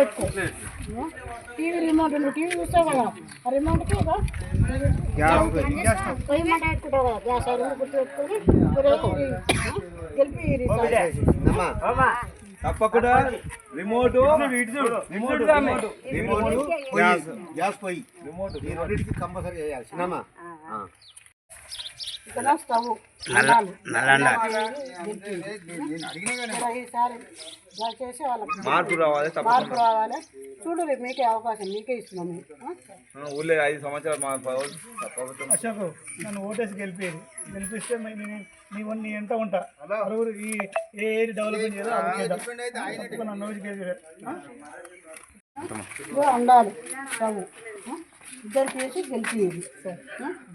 పెట్టుకో. TV remote ఉంది TV చూస్తావు కదా. ఆ రిమోట్కి పొయ్యి మంట పెట్టుకుంటావు కదా. గ్యాస్ అరుగు గుర్తు పెట్టుకొని గెలిపి రీఛార్జ్ తప్పకుండా remote remote remote gas gas పొయ్యి రిమోట్. ఈ రెండింటికి కంపల్సరీ చేయాలి సినిమా. ఇక్కడ స్టవ్ ఈసారి ఇలా చేసి వాళ్ళకి మార్పు రావాలి మార్పు రావాలి. చూడు రేపు మీకే అవకాశం మీకే ఇస్తున్నాం మీకు. ఆ? ఊళ్ళో ఐదు సంవత్సరాలు మా అశోక్ నన్ను ఓటేసి గెలిపారు. గెలిపిస్తే నీ వన్ నీ ఎంత ఉంటా? అరుగురు ఈ ఏ ఏది డెవలప్మెంట్ చేయాలో నన్ను ఓటు గెలిపారు. ఇదిగో ఉండాలి? ఇద్దరు చేసి గెలిపి మన మనకు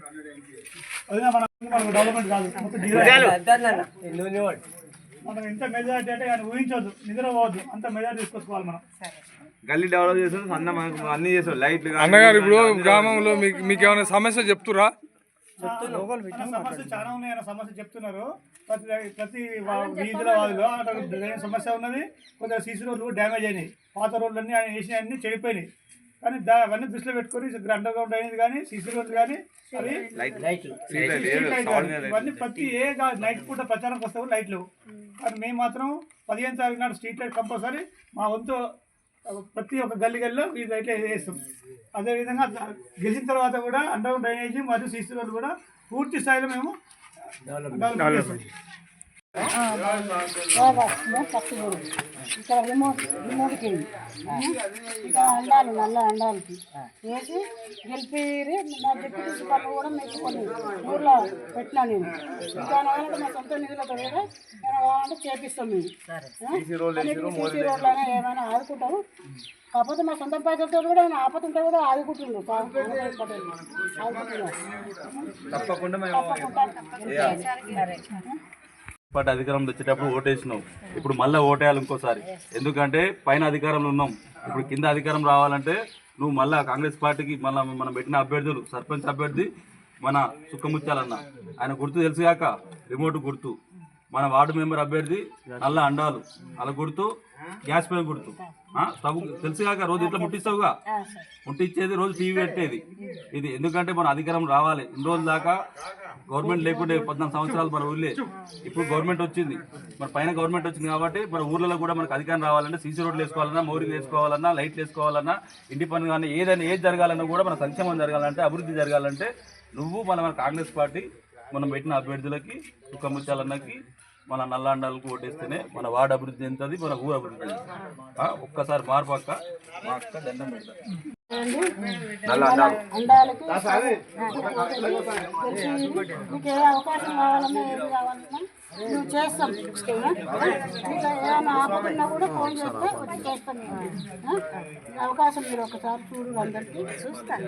డెవలప్మెంట్ కాదు. మొత్తం డివైడ్. మనం ఎంత మెజారిటీ అంటే కానీ ఊహించవద్దు నిద్రపోవద్దు. అంత మెజారిటీ తీసుకొచ్చుకోవాలి మనం. గల్లీ డెవలప్ చేస్తుంది అన్న మనకు అన్ని చేస్తాం లైట్లు కానీ అన్నగారు ఇప్పుడు గ్రామంలో మీకు మీకు ఏమైనా సమస్య చెప్తురా? సమస్య చాలా సమస్య చెప్తున్నారు. ప్రతి ప్రతి వీధిలో సమస్య ఉన్నది కొంచెం సీసీ రోడ్లు డ్యామేజ్ అయినాయి. పాత రోడ్లు అన్నీ ఆయన వేసినవి అన్నీ చెడిపోయినాయి. కానీ దా అవన్నీ దృష్టిలో పెట్టుకొని అండర్ గ్రౌండ్ డ్రైనేజ్ కానీ సీసీ రోడ్లు కానీ అవి లైట్ స్ట్రీట్ లైట్ కానీ ఇవన్నీ ప్రతి ఏ నైట్ పూట ప్రచారం వస్తావు లైట్లు కానీ మేము మాత్రం పదిహేను తారీఖు నాడు స్ట్రీట్ లైట్ కంపల్సరీ మా వంతు ప్రతి ఒక్క గల్లీ గల్లీలో ఈ లైట్లు వేస్తాం. అదేవిధంగా గెలిచిన తర్వాత కూడా అండర్ గ్రౌండ్ డ్రైనేజ్ మరియు సీసీ రోడ్లు కూడా పూర్తి స్థాయిలో మేము డెవలప్ చేస్తాం. ఇక్కడ రిమోట్ రిమోట్కి ఇంకా అండాలి నల్ల అండాలకి వేసి గెలిపి నా డిప్యూటీ పనులు కూడా కొన్ని ఊర్లో పెట్టినా నేను ఇంకా కావాలంటే మా సొంత నిధులతో కూడా ఏమైనా కావాలంటే చేపిస్తాం మేము సీసీ రోడ్లు అయినా ఏమైనా ఆదుకుంటాము కాకపోతే మా సొంత పైసలతో కూడా ఏమైనా ఆపతుంటే కూడా ఆదుకుంటుండ్రు తప్పకుండా పార్టీ అధికారంలో వచ్చేటప్పుడు ఓటేసినాం. ఇప్పుడు మళ్ళీ ఓటేయాలి ఇంకోసారి. ఎందుకంటే పైన అధికారంలో ఉన్నాం. ఇప్పుడు కింద అధికారం రావాలంటే నువ్వు మళ్ళీ కాంగ్రెస్ పార్టీకి మళ్ళీ మనం పెట్టిన అభ్యర్థులు సర్పంచ్ అభ్యర్థి మన సుక్కముత్యాలన్న. ఆయన గుర్తు తెలుసుగాక రిమోట్ గుర్తు. మన వార్డు మెంబర్ అభ్యర్థి నల్ల అండాలు. అలా గుర్తు గ్యాస్ పైన గుర్తు. స్టవ్ తెలుసుగాక రోజు ఇట్లా ముట్టిస్తావుగా? ముట్టించేది రోజు టీవీ పెట్టేది. ఇది ఎందుకంటే మన అధికారం రావాలి. ఇన్ని రోజుల దాకా గవర్నమెంట్ లేకుంటే పద్నాలుగు సంవత్సరాలు మన ఊళ్ళే. ఇప్పుడు గవర్నమెంట్ వచ్చింది. మన పైన గవర్నమెంట్ వచ్చింది కాబట్టి మన ఊర్లలో కూడా మనకు అధికారం రావాలంటే సీసీ రోడ్లు వేసుకోవాలన్నా మౌరింగ్ వేసుకోవాలన్నా లైట్లు వేసుకోవాలన్నా ఇంటి పనులు కానీ ఏదైనా ఏది జరగాలన్నా కూడా మన సంక్షేమం జరగాలంటే అభివృద్ధి జరగాలంటే నువ్వు మన మన కాంగ్రెస్ పార్టీ మనం పెట్టిన అభ్యర్థులకి సుఖముత్యాలన్నకి మన నల్లాండాలకు ఓటేస్తేనే మన వార్డు అభివృద్ధి చెందుతుంది మన ఊరు అభివృద్ధి చెందుతుంది. ఆ, ఒక్కసారి మార్పు అక్క మా అక్క దండం ఏ అవకాశం కావాలన్నా ఏది కావాలన్నా నువ్వు చేస్తాం ఓకేనా? మీకు ఏమైనా ఆపకున్నా కూడా ఫోన్ చేస్తే వచ్చి చేస్తాం మేము. ఆ? ఈ అవకాశం మీరు ఒకసారి చూడు అందరికీ చూస్తాను.